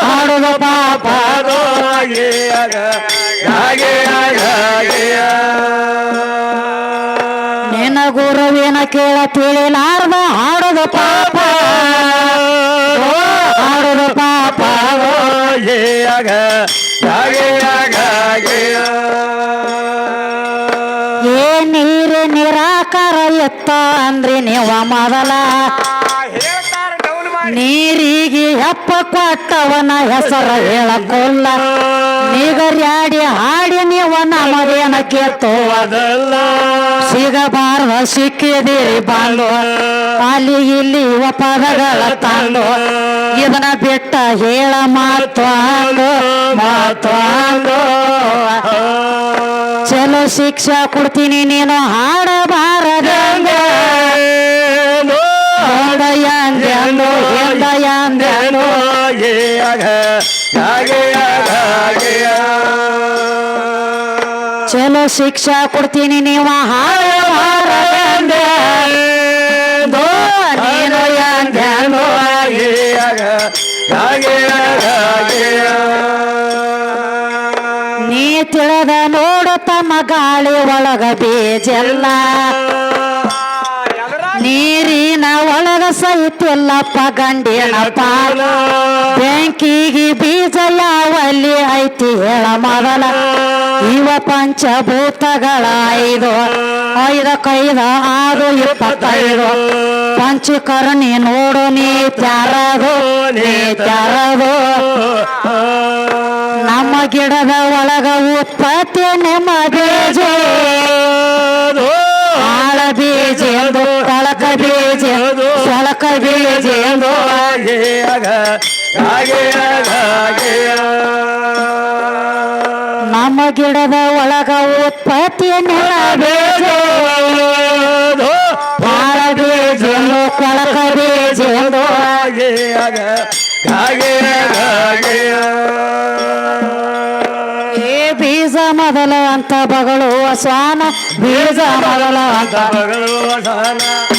ಹಾಡುದ ಪಾಪ ನಿನ್ನ ಗುರುವಿನ ಕೇಳ ತಿಳಿಲಾರ್ದ ಹಾಡುದ ಪಾಪ. ಹಾಡುದ ಪಾಪ ಏ ನೀರು ನಿರಾಕಾರ ಎತ್ತ ಅಂದ್ರೆ ನೀವ ಮೊದಲ. ನೀರಿಗೆ ಹೆಪ್ಪ ಕೊಟ್ಟವನ ಹೆಸರ ಹೇಳಕೊಲ್ಲ ನೀಗರ್ಯಾಡಿ ಹಾಡಿ ನೀವ ನಮದೇನ ಕೇತೋವದ ಸಿಗಬಾರ್ದ ಸಿಕ್ಕಿದಿರಿ ಬಾಂಡು ಅಲ್ಲಿ ಇಲ್ಲಿ ಇವ ಪದಗಳ ತಾಂಡು ಇದನ್ನ ಬಿಟ್ಟ ಹೇಳ ಮಾತು ಮಾತು ಚಲೋ ಶಿಕ್ಷೆ ಕೊಡ್ತೀನಿ ನೀನು ಹಾಡಬಾರದಂಗ ಶಿಕ್ಷಾ ಕೊಡ್ತೀನಿ ನೀವ. ನೀ ತಿಳಿದ ನೋಡು ತಮ್ಮ ಗಾಳಿ ಒಳಗ ಬೀಜಲ್ಲ. ನೀರಿನ ಒಳಗ ಸೈತಿಲ್ಲಪ್ಪ ಗಂಡಿನ ಪಾಲ. ಬೆಂಕಿಗೆ ಬೀಜ ಐತಿ ಹೇಳ ಮೊದಲ. ಇವ ಪಂಚಭೂತಗಳ ಐದು ಐದ ಕೈದ ಆರು ಇಪ್ಪತ್ತೈದು. ಪಂಚಕರ್ಣಿ ನೋಡು ನೀ ತ್ಯಾರದು ನೀ ತ್ಯಾರದು ನಮ್ಮ ಗಿಡದ ಒಳಗ ಉತ್ಪತ್ತಿ ನಮ್ಮ ಬೀಜ. ಆಳ ಬೀಜ ಎಂದು ಕಳಕ ಬೀಜ. ಸೊಳಕ ಬೀಜ ಎಂದು ನಮ್ಮ ಗಿಡದ ಒಳಗ ಉತ್ಪತ್ತಿ ಏ ಬೀಜ ಮೊದಲ ಅಂತ ಬಗಳು ಸ್ವಾನ ಬೀಜ ಮೊದಲ ಅಂತ ನೆತ್ಯ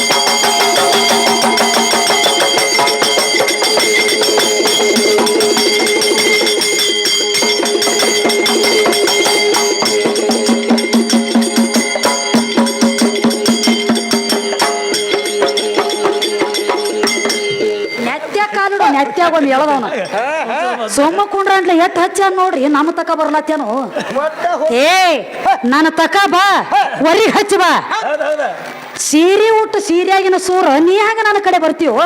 ನೆತ್ಯಾಗ ಒಂದು ಹೇಳದವನ ಸೋಮ ಕುಂಡ್ರ ಎಟ್ ಹಚ್ಚ ನೋಡ್ರಿ ನಮ್ಮ ತಕ ಬರ್ಲತ್ತೇನು ಏ ನನ್ನ ತಕ ಬಾ ವರಿ ಹಚ್ಚ ಬಾ. ಸೀರೆ ಉಟ್ಟು ಸೀರೆಯಾಗಿನ ಸೂರ ನೀ ಹಂಗ ನನ್ನ ಕಡೆ ಬರ್ತೀವೋ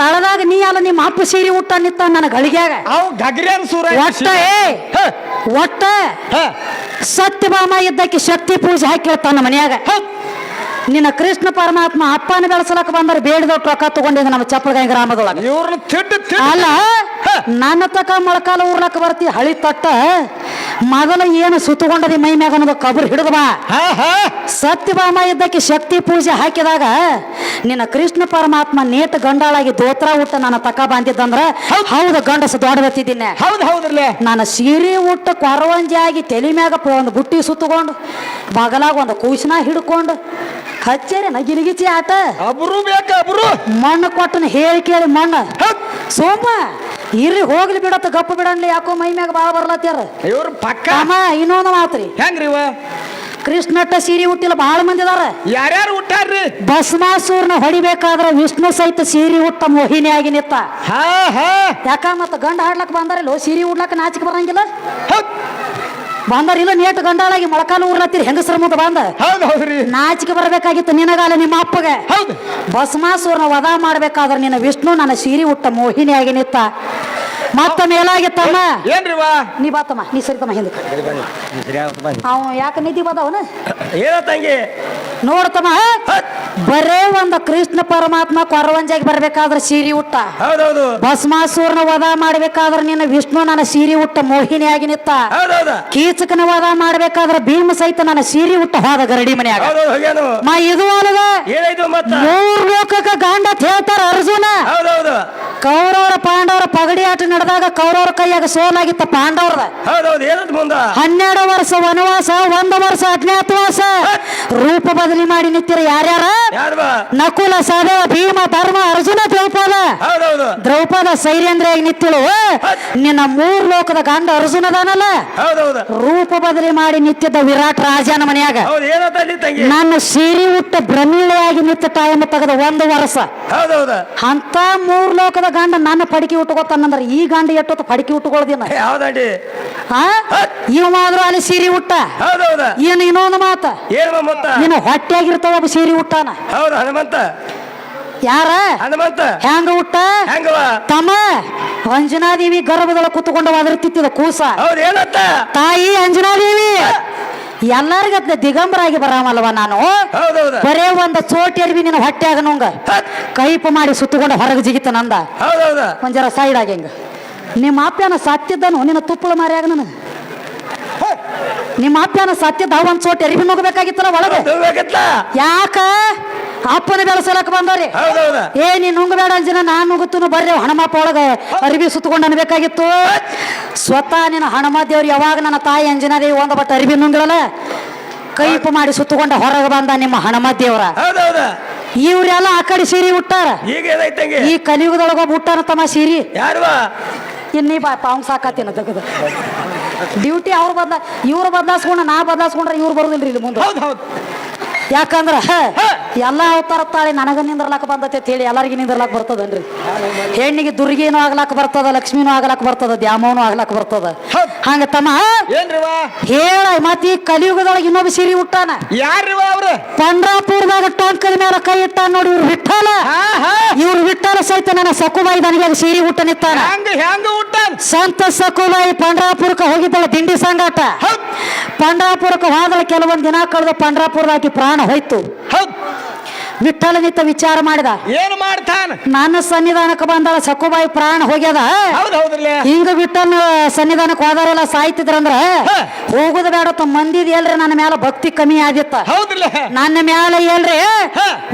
ತಳದಾಗ ನೀ ಅಲ್ಲ ನಿಮ್ಮ ಅಪ್ಪ ಸೀರೆ ಉಟ್ಟ ನಿತ್ತ ನನ್ನ ಗಳಿಗ್ಯಾಗ. ಅವ್ ಗಗ್ರ್ಯಾನ್ ಸೂರ ಒಟ್ಟ ಏ ಒಟ್ಟ ಸತ್ಯಭಾಮ ಇದ್ದಕ್ಕೆ ಶಕ್ತಿ ಪೂಜೆ ಹಾಕಿ ಮನೆಯಾಗ. ಮನ್ಯಾಗ ನಿನ್ನ ಕೃಷ್ಣ ಪರಮಾತ್ಮ ಅಪ್ಪನ ಬೆಳೆಸಲಕ್ಕ ಬಂದ್ರೆ ಬೇಡದ ರೊಕ್ಕ ತಗೊಂಡಿದ್ದ ನಮ್ಮ ಚಪ್ಪಳಗಾಯಿ ಗ್ರಾಮದೊಳಗೆ. ಅಲ್ಲ ನನ್ನ ತಕ ಮೊಳಕಾಲ ಊರ್ಲಕ್ಕ ಬರ್ತಿ ಹಳಿ ತಟ್ಟ. ಮೊದಲ ಏನು ಸುತ್ತಕೊಂಡದಿ ಮೈ ಮ್ಯಾಗ ಅನ್ನೋದು ಕಬರ್ ಹಿಡಿದವ ಬಾ. ಹಾ ಹಾ. ಸತ್ಯಭಾಮ ಇದ್ದಕ್ಕೆ ಶಕ್ತಿ ಪೂಜೆ ಹಾಕಿದಾಗ ನಿನ್ನ ಕೃಷ್ಣ ಪರಮಾತ್ಮ ನೇತ ಗಂಡಾಳಾಗಿ ದೋತ್ರ ಊಟ ನನ್ನ ತಕ ಬಂದಿದ್ದಂದ್ರ ಹೌದು. ಗಂಡಸ ದೊಡ್ಡದತ್ತಿದ್ದೀನಿ ಹೌದು ಹೌದ್ರಲ್ಲೇ ನಾನು ಸೀರೆ ಊಟ ಕೊರವಂಜಿ ಆಗಿ ತಲೆ ಮ್ಯಾಗ ಒಂದು ಬುಟ್ಟಿ ಸುತ್ತಕೊಂಡು ಬಗಲಾಗ ಒಂದು ಕೂಸಿನ ಹಿಡ್ಕೊಂಡು ಹಚ್ಚೇರಿ ನಗಿರಿಗಿಚಿ ಆಟ. ಅಬ್ರು ಬೇಕ ಅಬ್ರು. ಮಣ್ಣು ಕೊಟ್ಟನ ಹೇಳಿ ಕೇಳಿ ಮಣ್ಣು. ಸೋಮ. ಇರ್ರಿ ಹೋಗ್ಲಿ ಬಿಡತ್ತ ಗಪ್ಪು ಬಿಡನ್ಲಿ ಯಾಕೋ ಮೈ ಮ್ಯಾಗ ಬಾಳ ಬರ್ಲತ್ತಾರ ಇವ್ರ ಪಕ್ಕ ಅಮ್ಮ ಇನ್ನೊಂದು ಮಾತ್ರಿ. ಹೆಂಗ್ರಿ ಇವ? ಕೃಷ್ಣಟ್ಟ ಸೀರೆ ಹುಟ್ಟಿಲ್ಲ ಬಹಳ ಮಂದಿ ಅದಾರ. ಯಾರ್ಯಾರು ಹುಟ್ಟಾರ್ರಿ ಭಸ್ಮಾಸೂರ್ನ ಹೊಡಿಬೇಕಾದ್ರ ವಿಷ್ಣು ಸಹಿತ ಸೀರೆ ಹುಟ್ಟ ಮೋಹಿನಿಯಾಗಿ ನಿತ್ತ ಹಾ ಹಾ. ಯಾಕ ಮತ್ತ ಗಂಡ ಹಾಡ್ಲಕ್ ಬಂದಾರಲ್ಲೋ ಸೀರೆ ಉಡ್ಲಕ್ ನಾಚಿಕೆ ಬರಂಗಿಲ್ಲ? ಹೌದ್ ಇಲ್ಲ ನೇಟ್ ಗಂಡಾಳಾಗಿ ಮೊಳಕಾಲು ಊರ್ಲತ್ತೀರಿ. ಹೆಂಗಸರ ಮುಂದೆ ಬಂದ? ಹೌದು ಹೌದ್ರಿ ನಾಚಿಕೆ ಬರಬೇಕಾಗಿತ್ತು ನಿನಗಾಲ ನಿಮ್ಮ ಅಪ್ಪಗೆ. ಹೌದು. ಭಸ್ಮಾಸೂರ್ನ ವಧ ಮಾಡ್ಬೇಕಾದ್ರೆ ನಿನ್ನ ವಿಷ್ಣು ನನ್ನ ಸೀರೆ ಉಟ್ಟ ಮೋಹಿನಿಯಾಗಿ ನಿತ್ತ. ಮತ್ತ ಮೇಲಾಗಿತ್ತಮ್ಮ ಏನ್ರಿ ವಾ? ನೀ ಬಾತಮ್ಮ ನೀ ಸರಿತಮ್ಮ ಹಿಂದಕ್ಕೆ. ಅವ ಯಾಕೆ ನಿಧಿ ಬದವನ? ಏನ ತಂಗಿ? ನೋಡ್ತಮ್ಮ ಬರೇ ಒಂದು ಕೃಷ್ಣ ಪರಮಾತ್ಮ ಕೊರವಂಜಾಗಿ ಬರ್ಬೇಕಾದ್ರೆ ಸೀರೆ ಉಟ್ಟ. ಹೌದೌದು. ಭಸ್ಮಾಸೂರ್ನ ವಧ ಮಾಡ್ಬೇಕಾದ್ರೆ ನಿನ್ನ ವಿಷ್ಣು ನನ್ನ ಸೀರೆ ಉಟ್ಟ ಮೋಹಿನಿಯಾಗಿ ನಿತ್ತ. ಹೌದೌದ. ಕೀಚಕನ ವಧ ಮಾಡ್ಬೇಕಾದ್ರೆ ಭೀಮ ಸಹಿತ ನನ್ನ ಸೀರೆ ಉಟ್ಟ ಹೋದ ಗರಡಿ ಮನ್ಯಾಗ. ಮಾ ಇದು ಅಲ್ಲದ ಮೂರ್ ಲೋಕಕ್ಕ ಗಂಡ ಹೇಳ್ತಾರ ಅರ್ಜುನ. ಹೌದೌದು. ಕೌರವ ಕೌರವರ ಪಾಂಡವರ ಪಗಡಿ ಆಟ ನಡೆದಾಗ ಕೌರವರ ಕೈಯಾಗ ಸೋಲಾಗಿತ್ತ ಪಾಂಡವರದ. ಹೌದೌದು ಏನಂತ ಮುಂದ? ಹನ್ನೆರಡು ವರ್ಷ ವನವಾಸ ಒಂದು ವರ್ಷ ಅಜ್ಞಾತವಾಸ. ರೂಪ ಬದಲಿ ಮಾಡಿ ನಿಂತಿರ ಯಾರ್ಯಾರ? ನಕುಲ ಸಹದೇವ ಭೀಮ ಧರ್ಮ ಅರ್ಜುನ ದ್ರೌಪದ. ದ್ರೌಪದ ಸೈರ್ಯಂದ್ರಿಯಾಗಿ ನಿಂತಿಳು? ನಿನ್ನ ಮೂರ್ ಲೋಕದ ಗಂಡ ಅರ್ಜುನದಾನಲ್ಲ ಹೌದು ರೂಪ ಬದಲಿ ಮಾಡಿ ನಿಂತಿದ್ದ ವಿರಾಟ್ ರಾಜನ ಮನೆಯಾಗ. ಹೌದು ಏನಂತ ಅಲ್ಲಿ ತಂಗಿ? ನಾನು ಸೀರೆ ಉಟ್ಟ ಭ್ರಮಿಳೆಯಾಗಿ ನಿಂತ ಟೈಮ್ ತೆಗೆದ ಒಂದು ವರ್ಷ ಅಂತ ಮೂರ್ ಲೋಕದ ಗಂಡ ನನ್ನ ಪಡಿಕೆ ಉಟ್ಕೋತಾನಂದ್ರ ಈ ಗಂಡ ಎಟ್ಟೊತ್ತು ಪಡಿಕೆ ಉಟ್ಕೊಳ್ದಿನ? ಹೌದಂಡಿ ಆ? ಇವಾದ್ರೂ ಅಲ್ಲಿ ಸೀರೆ ಉಟ್ಟ. ಏನು ಇನ್ನೊಂದು ಮಾತ. ಏನು ಹೊಟ್ಟೆಯಾಗಿರ್ತಾವ ಒಬ್ಬ ಸೀರೆ ಉಟ್ಟಾನ. ಹೌದು ಹನುಮಂತ. ಯಾರ? ಹನುಮಂತ. ಹ್ಯಾಂಗ ಉಟ್ಟ? ತಮ್ಮ. ಅಂಜನಾದೇವಿ ಗರ್ಭದೊಳಗೆ ಕುತ್ಕೊಂಡು ಅದರ್ತಿತ್ತಿದ ಕೂಸ. ತಾಯಿ ಅಂಜನಾದೇವಿ. ಎಲ್ಲರಿಗತ್ಲೆ ದಿಗಂಬರ ಆಗಿ ಬರಾಮಲ್ವ ನಾನು ಬರೇ ಒಂದ ಚೋಟಿ ಅರ್ಬಿ ನಿನ್ನ ಹೊಟ್ಟೆಯಾಗ ನುಂಗ. ಕೈಪ ಮಾಡಿ ಸುತ್ತಕೊಂಡು ಹೊರಗೆ ಜಿಗಿತ ನಂದ. ಒಂದ್ ಜರ ಸೈಡ್ ಆಗಿ ಹಿಂಗ. ನಿಮ್ಮ ಅಪ್ಪನ ಸತ್ತಿದ್ದನು ನಿನ್ನ ತುಪ್ಪಳ ಮಾರ್ಯಾಗ ನನಗೆ. ನಿಮ್ಮ ಅಪ್ಪನ ಸತ್ತಿದ್ದ ಒಂದ್ ಚೋಟಿ ಅರಿವಿ ನುಗ್ಬೇಕಾಗಿತ್ತಲ್ಲ ಒಳಗೆ? ಯಾಕ? ಅಪ್ಪನ ಬೆಳೆಸಲಕ್ ಬಂದವ್ರಿ. ಹೌದೌದ. ಏ ನೀನ್ ನುಂಗಬೇಡ ಅಂಜನ ನಾನ್ ನುಗ್ಗುತ್ತನು ಬರ್ರಿ ಹಣಮಪ್ಪ ಒಳಗ ಅರಿವಿ ಸುತ್ತಕೊಂಡು ಅನ್ಬೇಕಾಗಿತ್ತು. ಸ್ವತಃ ನಿನ್ನ ಹಣಮ ದೇವ್ರು ಯಾವಾಗ ನನ್ನ ತಾಯಿ ಅಂಜನಾದೇವಿ ಒಂದ ಬಟ್ ಅರಿವಿ ನುಂಗಿಳಲ್ಲ ಕೈಪ್ ಮಾಡಿ ಸುತ್ತಕೊಂಡ ಹೊರಗೆ ಬಂದ ನಿಮ್ಮ ಹಣಮ ದೇವ್ರ. ಹೌದೌದ. ಇವ್ರೆಲ್ಲ ಆ ಕಡೆ ಸೀರಿ ಉಟ್ಟಾರ. ಈಗ ಈ ಕಲಿಯುಗದೊಳಗ ಹುಟ್ಟಾನ ತಮ್ಮ ಸೀರಿ. ಯಾರು ಇನ್ನೀ ಬಾ ಪಾವಂಗ್ ಸಾಕಾತಿನ ತೆಗೆದು. ಡ್ಯೂಟಿ ಅವ್ರು ಬದ್ಲ ಇವ್ರು ಬದಲಾಸ್ಕೊಂಡ ನಾ ಬದಲಾಸ್ಕೊಂಡ್ರೆ ಇವ್ರು ಬರುದಿಲ್ರಿ ಇಲ್ಲಿ ಮುಂದೆ. ಹೌದು ಹೌದು. ಯಾಕಂದ್ರ ಎಲ್ಲ ಅವತಾರ ತಾಳಿ ನನಗ ನಿಂದ್ರಲಾಕ ಬಂದತೆ ಹೇಳಿ ಎಲ್ಲರಿಗೂ ನಿಂದ್ರಲಾಕ ಬರ್ತದನ್ರಿ? ಹೆಣ್ಣಿಗೆ ದುರ್ಗಿನೂ ಆಗ್ಲಾಕ ಬರ್ತದ ಲಕ್ಷ್ಮೀನು ಆಗ್ಲಾಕ ಬರ್ತದ ದ್ಯಾಮವನು ಆಗ್ಲಾಕ ಬರ್ತದ. ಹಂಗ ತಮ್ಮ ಹೇಳ ಮತ್ ಈ ಕಲಿಯುಗದೊಳಗೆ ಇನ್ನೊಬ್ಬ ಸೀರೆ ಹುಟ್ಟಾನ ಯಾರಿವ ಅವ್ರು? ಪಂಡ್ರಾಪುರದಾಗ ಟೊಂಕದ ಮೇಲೆ ಕೈ ಇಟ್ಟ ನೋಡಿ ಇವ್ರು ವಿಠಲ ಇವ್ರು ವಿಠಲ ಸಹಿತ ನನ್ನ ಸಕುಬಾಯಿ ನನಗೆ ಸೀರೆ ಹುಟ್ಟ ನಿತ್ತಾನ ಹೆಂಗ ಹೆಂಗ ಊಟ ಸಂತ ಸಕುಬಾಯಿ ಪಂಡ್ರಾಪುರಕ್ಕೆ ಹೋಗಿದ್ದಾಳೆ ದಿಂಡಿ ಸಂಗಾಟ. ಪಂಡ್ರಾಪುರಕ್ಕೆ ಹೋದಳ ಕೆಲವೊಂದು ದಿನ ಕಳೆದ ಪಂಡ್ರಾಪುರದಾಗಿ ಪ್ರಾಣ ಹೋಯ್ತು. ಹೌದ್. ವಿಠಲ ನಿತ್ತ ವಿಚಾರ ಮಾಡಿದ. ಏನು ಮಾಡ್ತಾನ? ನನ್ನ ಸನ್ನಿಧಾನಕ್ಕೆ ಬಂದಳ ಸಕುಬಾಯಿ ಪ್ರಾಣ ಹೋಗ್ಯದ. ಹಿಂಗ ವಿಠಲ್ ಸನ್ನಿಧಾನಕ್ಕೆ ಹೋದಾರೆಲ್ಲ ಸಾಯ್ತಿದ್ರಂದ್ರ ಹೋಗುದ ತಮ್ಮ ಮಂದಿದ್ ಎಲ್ರಿ ನನ್ನ ಮೇಲೆ ಭಕ್ತಿ ಕಮ್ಮಿ ಆಗಿತ್ತ ಹೌದ್ರಲ್ಲ. ನನ್ನ ಮ್ಯಾಲ ಎಲ್ರಿ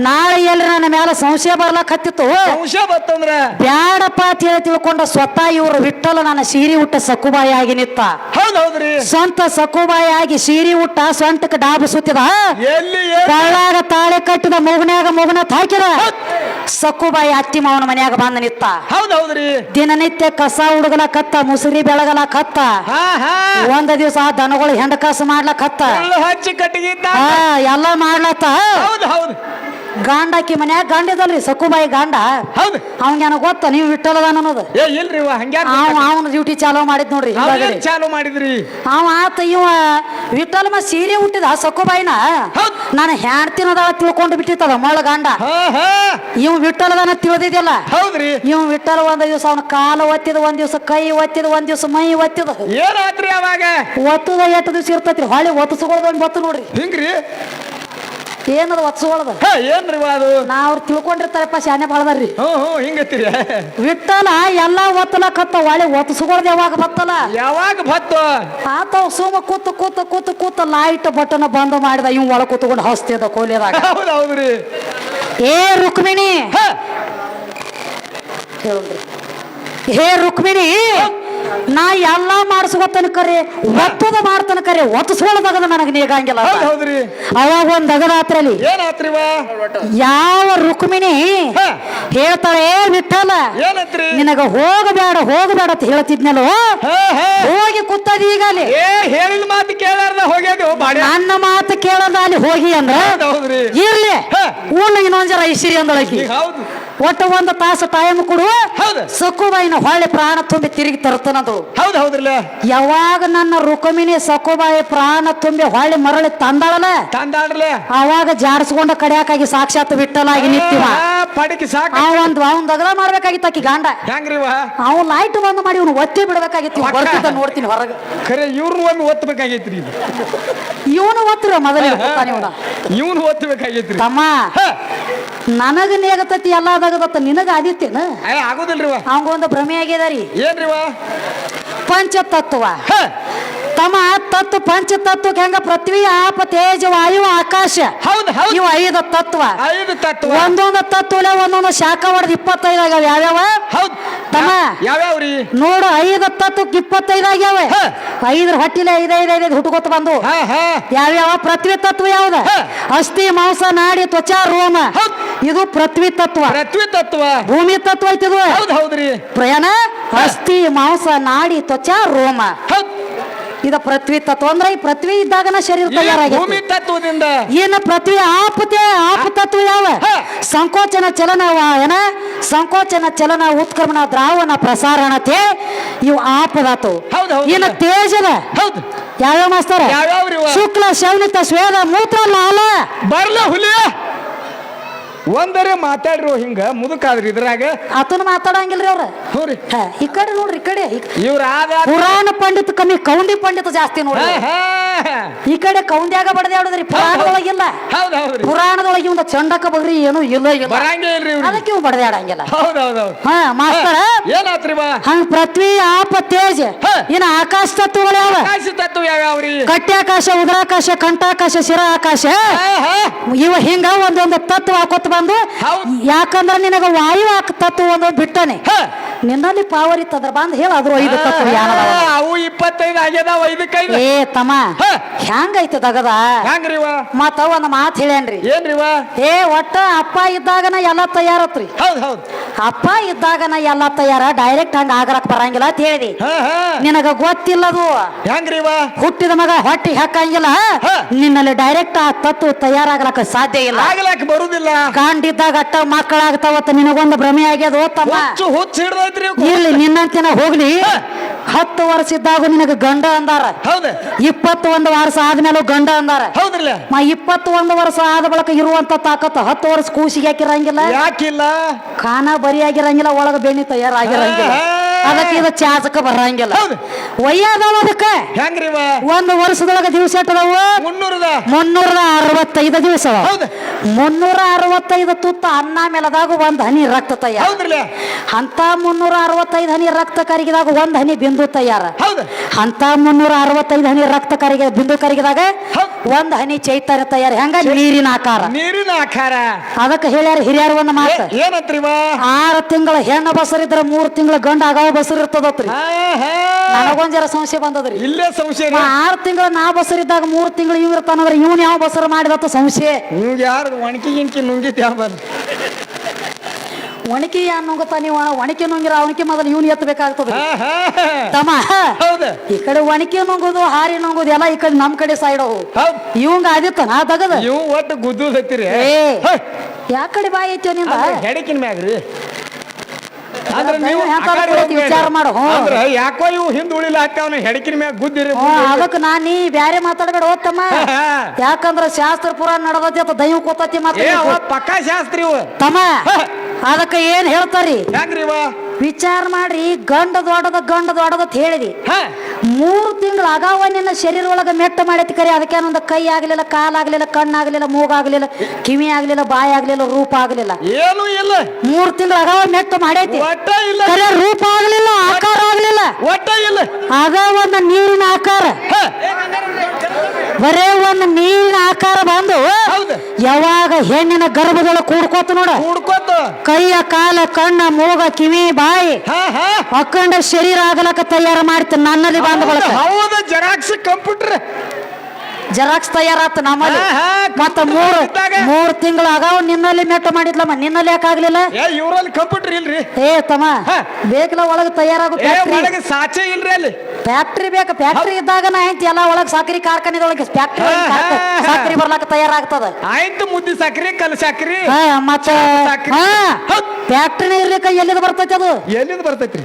ನಾಳೆ ಎಲ್ರಿ ನನ್ನ ಮ್ಯಾಲ ಸಂಶಯ ಬರ್ಲಕ್ ಹತ್ತಿತ್ತು. ಅಂಶ ಬತ್ತಂದ್ರ? ಬ್ಯಾಡಪ್ಪ ಅಂತ ಹೇಳಿ ತಿಳ್ಕೊಂಡ ಸ್ವತಃ ಇವರು ವಿಠಲ ನನ್ನ ಸೀರಿ ಉಟ್ಟ ಸಕುಬಾಯಿ ಆಗಿ ನಿತ್ತ. ಸ್ವಂತ ಸಕುಬಾಯಿ ಆಗಿ ಸೀರಿ ಉಟ್ಟ ಸ್ವಂತಕ್ಕೆ ಡಾಬು ಸುತ್ತಿದ. ತಾಳೆ ಕಟ್ಟಿದ ಮುಗನ್ಯಾಗ ಮಗುನ ಹಾಕಿರ ಸಕ್ಕುಬಾಯಿ ಅತ್ತಿ ಮಾವನ ಮನ್ಯಾಗ ಬಂದ ನಿತ್ತ. ಹೌದ್ ಹೌದ್ರಿ. ದಿನನಿತ್ಯ ಕಸ ಹುಡುಗಲ ಕತ್ತ ಮುಸುರಿ ಬೆಳಗಲ ಕತ್ತ. ಹಾ ಹಾ. ಒಂದ ದಿವಸ ದನಗಳು ಹೆಂಡಕಾಸ ಮಾಡ್ಲಕತ್ತ. ಹಚ್ಚಿ ಕಟ್ಟಿಗಿದ್ದ ಎಲ್ಲ ಮಾಡ್ಲತ್ತ. ಹೌದ್ ಹೌದ್. ಗಾಂಡಾಕಿ ಮನ್ಯಾಗ ಗಾಂಡಿದಲ್ರಿ ಸಕ್ಕುಬಾಯಿ ಗಾಂಡ. ಹೌದು ಅವಂಗೇನ ಗೊತ್ತ ನೀವು ವಿಠಲದಾನ ಅನ್ನೋದು. ಏ ಅವ ಅವನ ಡ್ಯೂಟಿ ಚಾಲೋ ಮಾಡಿದ್ ನೋಡ್ರಿ ಚಾಲೋ ಚಾಲು ಮಾಡಿದ್ರಿ? ಅವ ಆತ ಇವ ವಿಠಲ್ ಮ ಸೀರೆ ಹುಟ್ಟಿದ ಸಕ್ಕುಬಾಯಿನ ಹೌದ್. ನಾನು ಹ್ಯಾಡ್ತಿನದ ತಿಳ್ಕೊಂಡು ಬಿಟ್ಟಿತ್ತದ ಮೊಳ ಗಾಂಡ. ಹಾ ಹಾ. ಇವ್ ವಿಠಲದನ ತಿಳಿದಿದ್ಯಲ್ಲ? ಹೌದ್ರಿ. ಇವ್ ವಿಠಲ್ ಒಂದ್ ದಿವಸ ಅವನ ಕಾಲು ಒತ್ತಿದ ಒಂದ್ ದಿವಸ ಕೈ ಒತ್ತಿದ ಒಂದ್ ದಿವಸ ಮೈ ಒತ್ತಿದ. ಏನಾತ್ರಿ ಅವಾಗ? ಒತ್ತದ ಎಷ್ಟು ದಿವಸ ಇರ್ತೈತ್ರಿ? ಹೊಳಿ ಒತ್ತಸ್ಕೊಳ್ದ ಒಂದ್ ಬತ್ತು ನೋಡ್ರಿ. ಹಿಂಗ್ರಿ. ಏನದ ಒತ್ಸ್ಕೊಳ್ದ ಏನ್ರಿ ಅದು? ನಾ ಅವ್ರು ತಿಳ್ಕೊಂಡಿರ್ತಾರಪ್ಪ ಶಾನೆ ಬಾಳದಾರ್ರಿ ಹ್ಞೂ ಹ್ಞೂ ಹಿಂಗತ್ತೀರಿ ವಿಠಲ ಎಲ್ಲಾ ಒತ್ತಲಕತ್ತ ಒಳ್ಳೆ ಒತ್ತಸ್ಕೊಳ್ದ ಯಾವಾಗ ಬತ್ತಲ ಯಾವಾಗ ಬತ್ತು? ಆತ ಸುಮ್ಮ ಕೂತು ಕೂತು ಕೂತು ಕೂತು ಲೈಟ್ ಬಟನ್ ಬಂದ್ ಮಾಡಿದ ಇವ್ ಒಳ ಕೂತ್ಕೊಂಡು ಹಸ್ತಿದ ಕೋಲಿದಾಗ. ಹೌದು ಹೌದ್ರಿ. ಏ ರುಕ್ಮಿಣಿ! ಹೇ! ರುಕ್ಮಿಣಿ! ನಾ ಎಲ್ಲ ಮಾಡಿಸ್ಕೊತನ ಕರೆ ಒತ್ತದ ಮಾಡ್ತಾನ ಕರೆ ಒತ್ತಸ್ಕೊಳ್ಳೋದಾಗದ ನನಗೆ ನೀಗಂಗಿಲ್ಲ ಹೌದ್ ಹೌದ್ರಿ. ಅವಾಗ ಒಂದ್ ಅಗದಾತ್ರಲ್ಲಿ ಏನಾತ್ರಿವ ಯಾವ ರುಕ್ಮಿಣಿ ಹ. ಹೇಳ್ತಾಳೆ "ಏ ವಿಠಲ ನಿನಗ ಹೋಗಬೇಡ ಹೋಗಬೇಡ ಅಂತ ಹೇಳ್ತಿದ್ನಲ್ಲೋ? ಹೋಗಿ ಕೂತದ ಈಗ ಅಲ್ಲಿ. ಏ ಹೇಳಿದ ಮಾತು ಕೇಳಾರ್ದ ಬಾಡ್ಯ. ನನ್ನ ಮಾತು ಕೇಳದ ಅಲ್ಲಿ ಹೋಗಿ ಅಂದ್ರ ಇರ್ಲಿ. ಊರ್ನ ಇನ್ನೊಂದ್ ಜರ ಐಸಿರಿ ಅಂದೊಳಗಿ ಹೌದು. ಒಟ್ಟು ಒಂದು ತಾಸು ಟೈಮ್ ಕೊಡು. ಹೌದು. ಸಕುಬಾಯಿನ ಹೊಳ್ಳಿ ಪ್ರಾಣ ತುಂಬಿ ತಿರುಗಿ ತರ್ತನದು. ಹೌದು ಹೌದ್ರಲ್ಲ. ಯಾವಾಗ ನನ್ನ ರುಕಮಿನಿ ಸಕುಬಾಯಿ ಪ್ರಾಣ ತುಂಬಿ ಹೊಳ್ಳಿ ಮರಳಿ ತಂದಾಳಲ್ಲ? ತಂದಾಡ್ರಲ್ಲ ಅವಾಗ ಜಾರಿಸಿಕೊಂಡ ಕಡ್ಯಾಕಾಗಿ ಸಾಕ್ಷಾತ್ ಬಿಟ್ಟಲಾಗಿ ನಿಂತಿವ. ಪಡಿಕೆ ಸಾಕ. ಅವ ಒಂದು ಅವನ್ ದಗದ ಮಾಡ್ಬೇಕಾಗಿತ್ತು ಆಕಿ ಗಾಂಡ. ಹೆಂಗ್ರಿವ ಅವ್ ಲೈಟ್ ಬಂದ್ ಮಾಡಿ ಇವ್ನು ಒತ್ತಿ ಬಿಡ್ಬೇಕಾಗಿತ್ತು. ಇವ್ನು ಬರ್ತಿದ್ದ ನೋಡ್ತೀನಿ ಹೊರಗೆ. ಖರೆ ಇವ್ರನ್ನ ಒಮ್ಮೆ ಒತ್ತಬೇಕಾಗೈತ್ರಿ ಇವನು ಒತ್ತಿರ ಮೊದಲೇ ಇವನ. ಇವನು ಒತ್ತಬೇಕಾಗೈತ್ರಿ ತಮ್ಮ ನನಗ ನೇಗತತಿ ಎಲ್ಲ ಬತ್ತ ನಿನಗ ಆದಿತ್ತೇನ? ಆಗೋದಿಲ್ರಿ ಅವಂಗೊಂದು ಭ್ರಮೆ ಆಗ್ಯದ ರೀ ಪಂಚ ತತ್ವ ತಮ್ಮ ತತ್ವ ಪಂಚತತ್ವಕ್ಕೆ ಹೆಂಗ ಪೃಥ್ವಿ ಆಪ ತೇಜ ವಾಯು ಆಕಾಶ. ಹೌದು ಹೌದು. ಇವು ಐದು ತತ್ವ. ಐದು ತತ್ವ. ಒಂದೊಂದು ತತ್ವಲೆ ಒಂದೊಂದು ಶಾಖ ಹೊಡೆದು ಇಪ್ಪತ್ತೈದು ಆಗ್ಯಾವ ಯಾವ್ಯಾವ? ತಮ ತಮ್ಮ. ರೀ ನೋಡು ಐದು ತತ್ವಕ್ಕೆ ಇಪ್ಪತ್ತೈದು ಆಗ್ಯಾವ. ಹ. ಐದ್ರ ಹೊಟ್ಟಿಲೆ ಐದೈದು ಐದೈದು ಹುಟ್ಕೋತ ಬಂದು. ಹಾ ಹಾ. ಯಾವ್ಯಾವ? ಪೃಥ್ವಿ ತತ್ವ ಯಾವ್ದ. ಅಸ್ಥಿ ಮಾಂಸ ನಾಡಿ ತ್ವಚಾ ರೋಮ. ಹೌದ್. ಇದು ಪೃಥ್ವಿ ತತ್ವ. ಪೃಥ್ವಿ ತತ್ವ. ಭೂಮಿ ತತ್ವ ಐತಿದು ಹೌದು ಹೌದ್ರಿ. ಪ್ರಯಾಣ ಅಸ್ಥಿ ಮಾಂಸ ನಾಡಿ ತ್ವಚ ರೋಮ. ಹೌದ್. ಇದ ಪೃಥ್ವಿ ತತ್ವ ಅಂದ್ರೆ ಈ ಪೃಥ್ವಿ ಇದ್ದಾಗನ ಶರೀರ ತಯಾರಾಗಿದೆ ಭೂಮಿ ತತ್ವದಿಂದ. ಏನ ಪೃಥ್ವಿ ಆಪತೆ ಆಪ ತತ್ವ ಯಾವ ಸಂಕೋಚನ ಚಲನ ಏನ ಸಂಕೋಚನ ಚಲನ ಉತ್ಕ್ರಮಣ ದ್ರಾವಣ ಪ್ರಸಾರಣತೆ ಇವು ಆಪದಾತು. ಹೌದ್ ಹೌದ್. ಏನ ತೇಜದ? ಹೌದ್. ಯಾವ್ಯಾವ ಮಾಸ್ತಾರ? ಯಾವ್ಯಾವ್ರಿ ಇವ? ಶುಕ್ಲ ಶವನಿತ ಶ್ವೇದ ಮೂತ್ರ ಲಾಲ. ಬರ್ಲ ಹುಲಿಯ? ಒಂದರೆ ಮಾತಾಡ್ರಿ ಹಿಂಗ ಮುದುಕಾದ್ರಿ ಇದ್ರಾಗ. ಆತನ ಮಾತಾಡಂಗಿಲ್ರಿ ಅವ್ರ. ನೋಡ್ರಿ ಈ ಕಡೆ ನೋಡ್ರಿ ಈ ಕಡೆ. ಇವ್ರ ಪುರಾಣ ಪಂಡಿತ ಕಮ್ಮಿ ಕೌಂಡಿ ಪಂಡಿತ ಜಾಸ್ತಿ ನೋಡ್ರಿ ಈ ಕಡೆ ಕೌಂಡ್ಯಾಗ ಬಡದಾಡುದ್ರಿ ಪುರಾಣದೊಳಗಿಲ್ಲ. ಪುರಾಣದೊಳಗೆ ಒಂದು ಚಂಡಕ ಬಗ್ರಿ ಏನು ಇಲ್ಲ ಅದಕ್ಕೆ ಇವ್ ಬಡದ್ಯಾಡಂಗಿಲ್ಲ ಹಾ ಮಾಸ್ತರ. ಏನಾತ್ರಿ ಹಂಗ ಪೃಥ್ವಿ ಆಪ ತೇಜ್. ಏನ ಇನ್ನ ಆಕಾಶ ತತ್ವಗಳು ಯಾವ? ತತ್ವ ಯಾವ್ಯಾವ್ರಿ ಕಟ್ಟ್ಯಾಕಾಶ ಉದ್ರಾಕಾಶ ಕಂಠಾಕಾಶ ಶಿರ ಆಕಾಶ ಹಾ, ಹಾ. ಇವ ಹಿಂಗ ಒಂದೊಂದು ತತ್ವ ಹಾಕೋತ್ ಬಂದು ಯಾಕಂದ್ರೆ ನಿನಗ ವಾಯು ತತ್ವ ಒಂದು ಬಿಟ್ಟನೆ. ನಿನ್ನಲ್ಲಿ ಪಾವರ್ ಇತ್ತದ್ರ ಬಂದ್ ಹೇಳ ಅದ್ರ ಐದು ತತ್ವ ಅವು ಇಪ್ಪತ್ತೈದು ಆಗ್ಯದಾವ ಕೈ ಏ ತಮ್ಮ. ಹೆಂಗೈತೆ ದಗದ? ಹ್ಯಾಂಗ್ರಿವ? ಮತ್ತ ಒಂದ್ ಮಾತ್ ಹೇಳ್ಯಾನ್ರಿ. ಏನ್ರಿವ? ಏ ಒಟ್ಟ ಅಪ್ಪ ಇದ್ದಾಗನ ಎಲ್ಲ ತಯಾರತ್ರಿ. ಹೌದ್ ಹೌದ್. ಅಪ್ಪ ಇದ್ದಾಗ ನಾ ಎಲ್ಲ ತಯಾರ ಡೈರೆಕ್ಟ್ ಹಂಗ ಆಗರಕ್ ಬರಂಗಿಲ್ಲ ಅಂತ ಹೇಳಿದಿ. ನಿನಗ ಗೊತ್ತಿಲ್ಲದು. ಹೆಂಗ್ರಿವ ಹುಟ್ಟಿದ ಮಗ ಹೊಟ್ಟಿ ಹಾಕಂಗಿಲ್ಲ. ನಿನ್ನಲ್ಲಿ ಡೈರೆಕ್ಟ್ ಆ ತತ್ವ ತಯಾರಾಗ್ಲಕ್ಕ ಸಾಧ್ಯ ಇಲ್ಲ. ಆಗ್ಲಕ್ ಬರುದಿಲ್ಲ. ಕಾಂಡಿದ್ದಾಗ ಅಟ್ಟ ಮಕ್ಕಳಾಗ್ತಾವತ್ತ ನಿನಗೊಂದು ಭ್ರಮೆ ಆಗ್ಯದ ತಮ್ಮ ಹುಚ್ಚು ಹಿಡ್ದೈತ್ರಿ. ಇರ್ಲಿ ನಿನ್ನಂತಿನ ಹೋಗ್ಲಿ. ಹತ್ತು ವರ್ಷ ಇದ್ದಾಗ ನಿನಗ ಗಂಡ ಅಂದಾರ. ಹೌದ. ಇಪ್ಪತ್ತು ಒಂದು ವರ್ಷ ಆದ್ಮೇಲೆ ಗಂಡ ಅಂದಾರ. ಹೌದ್ರಲ್ಲ? ಮಾ ಇಪ್ಪತ್ತು ಒಂದು ವರ್ಷ ಆದ ಬಳಕ ಇರುವಂತ ತಾಕತ್ತು ಹತ್ತು ವರ್ಷ ಕೂಸಿಗೆ ಹಾಕಿರಂಗಿಲ್ಲ. ಯಾಕಿಲ್ಲ? ಖಾನ ಬರಿಯಾಗಿರಂಗಿಲ್ಲ ಒಳಗ ಬೆಣ್ಣಿ ತಯಾರಾಗಿರಂಗಿಲ್ಲ. ಅದಕ್ಕೆ ಇದು ಚಾಚಕ ಬರಂಗಿಲ್ಲ. ಹೌದು. ವಯ್ಯಾದವ ಅದಕ್ಕೆ? ಹೆಂಗ್ರಿವ ಒಂದು ವರ್ಷದೊಳಗ ದಿವಸ ಎಟ್ಟದವು? ಮುನ್ನೂರದ? ಮುನ್ನೂರ ಅರವತ್ತೈದು ದಿವಸ. ಹೌದು. ಮುನ್ನೂರ ಅರವತ್ತೈದು ತುತ್ತ ಅನ್ನ ಮೇಲದಾಗ ಒಂದ್ ಹನಿ ರಕ್ತ ತಯಾರ. ಹೌದ್ರಲ್ಲ? ಅಂತ ಮುನ್ನೂರ ಅರವತ್ತೈದು ಹನಿ ರಕ್ತ ಕರಗಿದಾಗ ಒಂದು ಹನಿ ಬಿಂದು ತಯಾರ. ಹೌದು. ಅಂತ ಮುನ್ನೂರ ಅರವತ್ತೈದು ಹನಿ ರಕ್ತ ಕರಗಿ ಬಿಂದು ಕರಗಿದಾಗ ಹೌದ್. ಒಂದ್ ಹನಿ ಚೈತನ್ಯ ತಯಾರ. ಹೆಂಗ? ನೀರಿನ ಆಕಾರ. ನೀರಿನ ಆಕಾರ. ಅದಕ್ಕೆ ಹೇಳ್ಯಾರ ಹಿರಿಯರ್ ಒಂದ್ ಮಾತು. ಏನಂತ್ರಿವ ಆರು ತಿಂಗಳ ಹೆಣ್ಣ ಬಸರಿದ್ರ ಮೂರ್ ತಿಂಗಳ ಗಂಡ ಆಗಾವ ಬಸರು ಇರ್ತದತ್ರಿ. ನನಗೊಂದ್ ಜರ ಸಂಶಯ ಬಂದದ್ರಿ. ಇಲ್ಲೇ ಸಂಶಯ. ಆರು ತಿಂಗಳ ನಾ ಬಸರಿದ್ದಾಗ ಮೂರ್ ತಿಂಗಳ ಇವ್ ಇರ್ತಾನಂದ್ರ ಇವನ್ ಯಾವ ಬಸರು ಮಾಡಿದತ್ತ ಸಂಶಯ ಯಾರು ಒಣಕಿ ಗಿಣಕಿ ನುಂಗಿತ್ ಯಾವ ಬಂದು? ಒಣಕಿ ಅನ್ನೋಂಗತ ನುಂಗತ ನೀವು? ಒಣಕಿ ನೋಂಗಿರ ಅವನಿಗೆ ಮೊದಲು ಇವ್ನು ಎತ್ತಬೇಕಾಗ್ತದ. ತಮ್ಮ ಈ ಕಡೆ ಒಣಕಿ ನುಂಗುದು ಹಾರಿ ನುಂಗುದು ಎಲ್ಲ ಈ ಕಡೆ ನಮ್ ಕಡೆ ಸೈಡ್ ಅವು. ಇವಂಗ ಆದಿತ್ತ ನಾ ತಗದ ಇವು ಒಟ್ಟು ಗುದ್ದು ಏ. ಯಾ ಕಡೆ ಬಾಯಿ ಐತಿ ನಿಂದ? ಹೆಡಕಿನ ಮ್ಯಾಗ್ರಿ. ವಿಚಾರ ಮಾಡು, ಯಾಕೋ ಇವು ಹಿಂದ್ ಉಳಿಲ ಹಾಕ್ತಾವನ ಹೆಡಕಿನ ಮ್ಯಾಗ ಗುದ್ದಿರಿ ಅದಕ್ಕೆ ನಾ ನೀ ಬ್ಯಾರೆ ಮಾತಾಡ್ಬೇಡ ಓದ್ತಮ್ಮ ಯಾಕಂದ್ರ ಶಾಸ್ತ್ರ ಪುರಾಣ ನಡೆದತಿ ಅಥವಾ ದೈವ ಕೂತತಿ ಮಾತ್ರ ಪಕ್ಕಾ ಶಾಸ್ತ್ರಿ ಇವು. ತಮ್ಮ. ಅದಕ್ಕೆ ಏನ್ ಹೇಳ್ತಾರಿ? ವಿಚಾರ ಮಾಡ್ರಿ ಗಂಡ ದೊಡ್ಡದ ಗಂಡ ದೊಡ್ಡದ ಅಂತ ಹೇಳಿದಿ. ಹಾ. ಮೂರು ತಿಂಗಳು ಅಗಾವ ನಿನ್ನ ಶರೀರ ಒಳಗ ಮೆಟ್ಟ ಮಾಡೈತಿ ಕರೆ ಅದಕ್ಕೆ ಒಂದು ಕೈ ಆಗ್ಲಿಲ್ಲ ಕಾಲಾಗ್ಲಿಲ್ಲ ಕಣ್ಣಾಗ್ಲಿಲ್ಲ ಮೂಗಾಗ್ಲಿಲ್ಲ ಕಿವಿ ಆಗ್ಲಿಲ್ಲ ಬಾಯಿ ಆಗ್ಲಿಲ್ಲ ರೂಪ ಆಗ್ಲಿಲ್ಲ. ಏನು ಇಲ್ಲ. ಮೂರು ತಿಂಗಳ ಅಗಾವ ಮೆಟ್ಟ ಮಾಡೈತಿ. ಒಟ್ಟ ಇಲ್ಲ. ಕರೆ ರೂಪ ಆಗ್ಲಿಲ್ಲ ಆಕಾರ ಆಗ್ಲಿಲ್ಲ. ಒಟ್ಟ ಇಲ್ಲ. ಒಂದು ನೀರಿನ ಆಕಾರ. ಬರೇ ಒಂದು ನೀರಿನ ಆಕಾರ ಬಂದು ಯಾವಾಗ ಹೆಣ್ಣಿನ ಗರ್ಭದೊಳಗೆ ಕೂಡ್ಕೋತ ನೋಡ? ಹುಡ್ಕೋತ ಕೈಯ ಕಾಲ ಕಣ್ಣ ಮೂಗ ಕಿವಿ ಬಾಯಿ ಹಾ ಹಾ. ಅಖಂಡ ಶರೀರ ಆಗಲಕ್ಕ ತಯಾರು ಮಾಡ್ತೀನಿ ನನ್ನಲ್ಲಿ ಬಂದ ಹೌದು ಹೌದ ಜೆರಾಕ್ಸ್ ಕಂಪ್ಯೂಟರ್. ಜೆರಾಕ್ಸ್ ತಯಾರಾತ ನಮ್ಮಲ್ಲಿ. ಹಾ, ಹಾ, ಮತ್ತ ಮೂರು ಇದ್ದಾಗ. ಮೂರು ತಿಂಗಳು ಆಗಾವ ನಿನ್ನಲ್ಲಿ ಮೆಟ್ಟ ಮಾಡಿದ್ಲಮ್ಮ. ನಿನ್ನಲ್ಲಿ ಯಾಕೆ ಆಗ್ಲಿಲ್ಲ? ಏ ಇವ್ರಲ್ಲಿ ಕಂಪ್ಯೂಟರ್ ಇಲ್ರಿ. ಏ ತಮ್ಮ ಹಾ. ಬೇಕಲ್ಲ ಒಳಗೆ ತಯಾರಾಗುತ್ತೆ ಏ ಫ್ಯಾಕ್ಟ್ರಿ ಒಳಗೆ ಸಾಚೆ ಇಲ್ರಿ ಅಲ್ಲಿ. ಫ್ಯಾಕ್ಟ್ರಿ ಬೇಕು. ಫ್ಯಾಕ್ಟ್ರಿ ಇದ್ದಾಗ ನಾ ಎಲ್ಲ ಒಳಗೆ ಸಕ್ರಿ ಕಾರ್ಖಾನೆದೊಳಗೆ ಫ್ಯಾಕ್ಟ್ರಿ ಸಕ್ರಿ ಬರ್ಲಾಕ ತಯಾರಾಗ್ತದ. ಆಯ್ತು ಮುದ್ದಿ ಸಕ್ರಿ ಕಲ್ ಸಕ್ರಿ. ಹಾ ಮತ್ತ. ಫ್ಯಾಕ್ಟ್ರಿನೇ ಇರ್ಲಿಕ್ಕ ಎಲ್ಲಿದ್ ಬರ್ತೈತಿ ಅದು? ಎಲ್ಲಿಂದ ಬರ್ತೈತಿ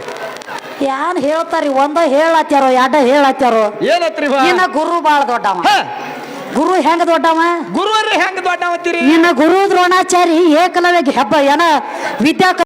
ಯಾನ್ ಹೇಳ್ತಾರಿ ಒಂದ ಹೇಳತ್ತಾರೋ ಎರಡ ಹೇಳತ್ಯಾರೋ? ಏನತ್ರಿ? ಇನ್ನ ಗುರು ಬಾಳ ದೊಡ್ಡವ. ಗುರು ಹೆಂಗ ದೊಡ್ಡವ? ಗುರು ಹೆಂಗ ದೊಡ್ಡವತ್ತೀರಿ ಇನ್ನ ಗುರು ದ್ರೋಣಾಚಾರಿ ಏಕಲವ್ಯ ಹೆಬ್ಬ ಏನ ವಿದ್ಯಾ